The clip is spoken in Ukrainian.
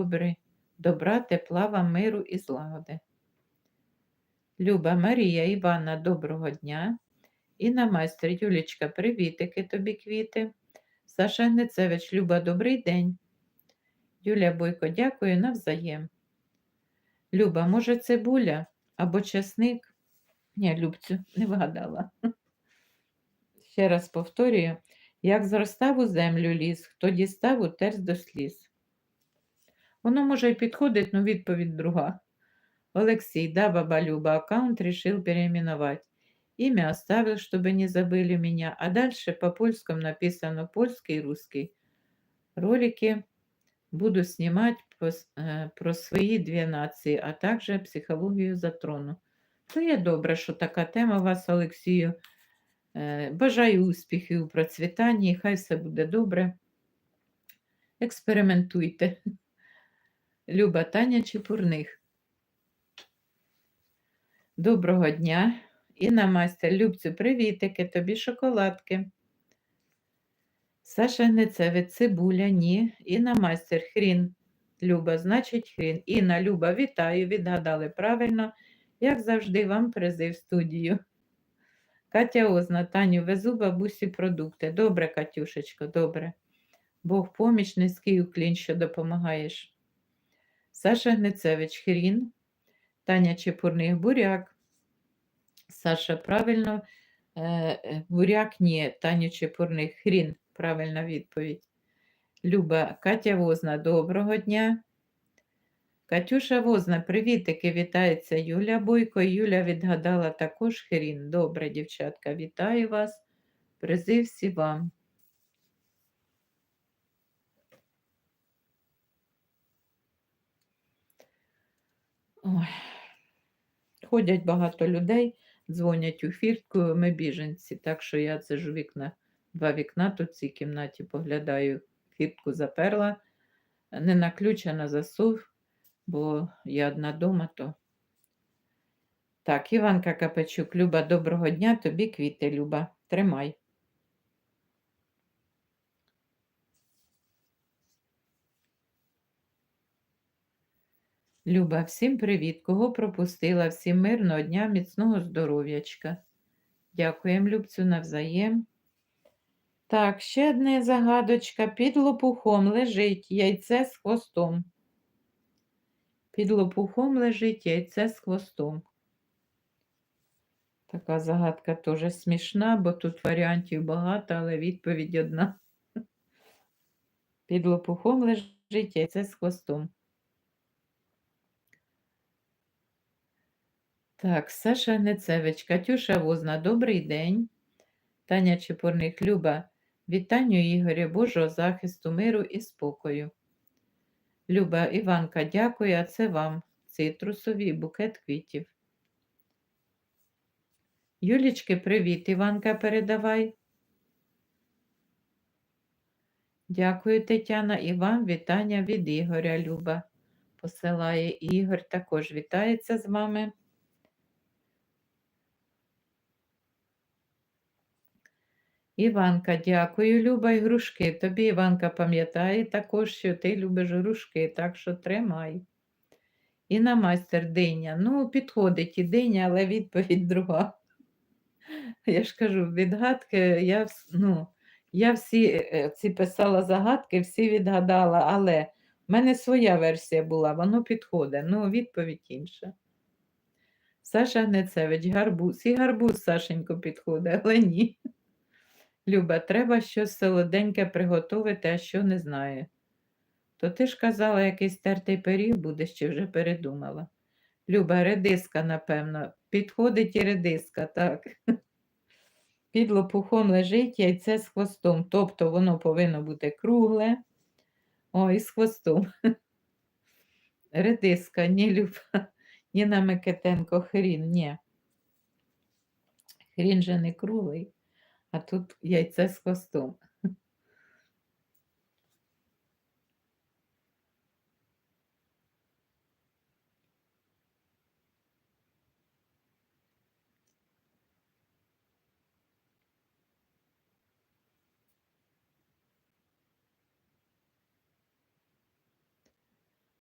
добрий, добра, тепла вам миру і злагоди. Люба Марія Івана, доброго дня. Інна майстер Юлічка, привітики тобі квіти. Саша Гнецевич, Люба, добрий день. Юлія Бойко, дякую навзаєм. Люба, може, цибуля або чесник? Ні, Любцю, не вгадала. Ще раз повторюю, як зростав у землю ліс, хто дістав утерз до сліз. Воно може й підходить, але відповідь друга. Олексій, да, баба Люба, аккаунт решил переименовать. Имя оставил, чтобы не забыли меня, а дальше по-польскому написано польский и русский. Ролики буду снимать по е, про свої дві нації, а також психологію затрону. То є добре, що така тема у вас, Олексію. Е, Бажаю успіхів у процвітанні, хай все буде добре. Експериментуйте. Люба Таня Чепурних. Доброго дня. Інна майстер, Любцю, привітики, тобі шоколадки. Саша Гнецевич, цибуля, ні. Інна майстер, хрін. Люба, значить хрін. Інна, Люба, вітаю, відгадали правильно. Як завжди, вам призив студію. Катя Озна, Таню, везу бабусі продукти. Добре, Катюшечко, добре. Бог поміч, низький уклін, що допомагаєш. Саша Гнецевич, хрін. Таня Чепурних, буряк. Саша, правильно. Е, е, буряк ні, Таню Чепурних, хрін. Правильна відповідь. Люба, Катя Возна, доброго дня. Катюша Возна, привітики, вітається Юля Бойко. Юля відгадала також хрін. Добре, дівчатка, вітаю вас. Призи всі вам. Ой. Ходять багато людей, дзвонять у фіртку, ми біженці, так що я це ж вікна, два вікна тут в цій кімнаті поглядаю, фіртку заперла, не на ключ, а на засув, бо я одна дома, то. Так, Іванка Капачук, Люба, доброго дня, тобі квіти, Люба, тримай. Люба, всім привіт. Кого пропустила? Всім мирного дня, міцного здоров'ячка. Дякуємо, Любцю, навзаєм. Так, ще одна загадочка. Під лопухом лежить яйце з хвостом. Під лопухом лежить яйце з хвостом. Така загадка теж смішна, бо тут варіантів багато, але відповідь одна. Під лопухом лежить яйце з хвостом. Так, Саша Гнецевич, Катюша Возна, добрий день. Таня Чепурник, Люба, вітанню Ігоря, Божого захисту, миру і спокою. Люба Іванка, дякую, а це вам. Цитрусовий букет квітів. Юлічки, привіт, Іванка, передавай. Дякую, Тетяна, і вам вітання від Ігоря, Люба. Посилає Ігор, також вітається з вами. Іванка, дякую, Люба, і грушки. Тобі Іванка пам'ятає також, що ти любиш грушки, так що тримай. І на майстер диня. Ну, підходить і диня, але відповідь друга. Я ж кажу, відгадки, я, ну, я всі е, ці писала загадки, всі відгадала, але в мене своя версія була, воно підходить. Ну, відповідь інша. Саша Гнецевич, гарбуз. І гарбуз, Сашенько, підходить, але ні. Люба, треба щось солоденьке приготувати, а що не знаю. То ти ж казала, якийсь тертий пиріг будеш чи вже передумала. Люба, редиска, напевно. Підходить і редиска, так. Під лопухом лежить яйце з хвостом, тобто воно повинно бути кругле. О, і з хвостом. Редиска, ні, Люба, ні на Микитенко, хрін, ні. Хрін же не круглий, а тут яйце з хвостом.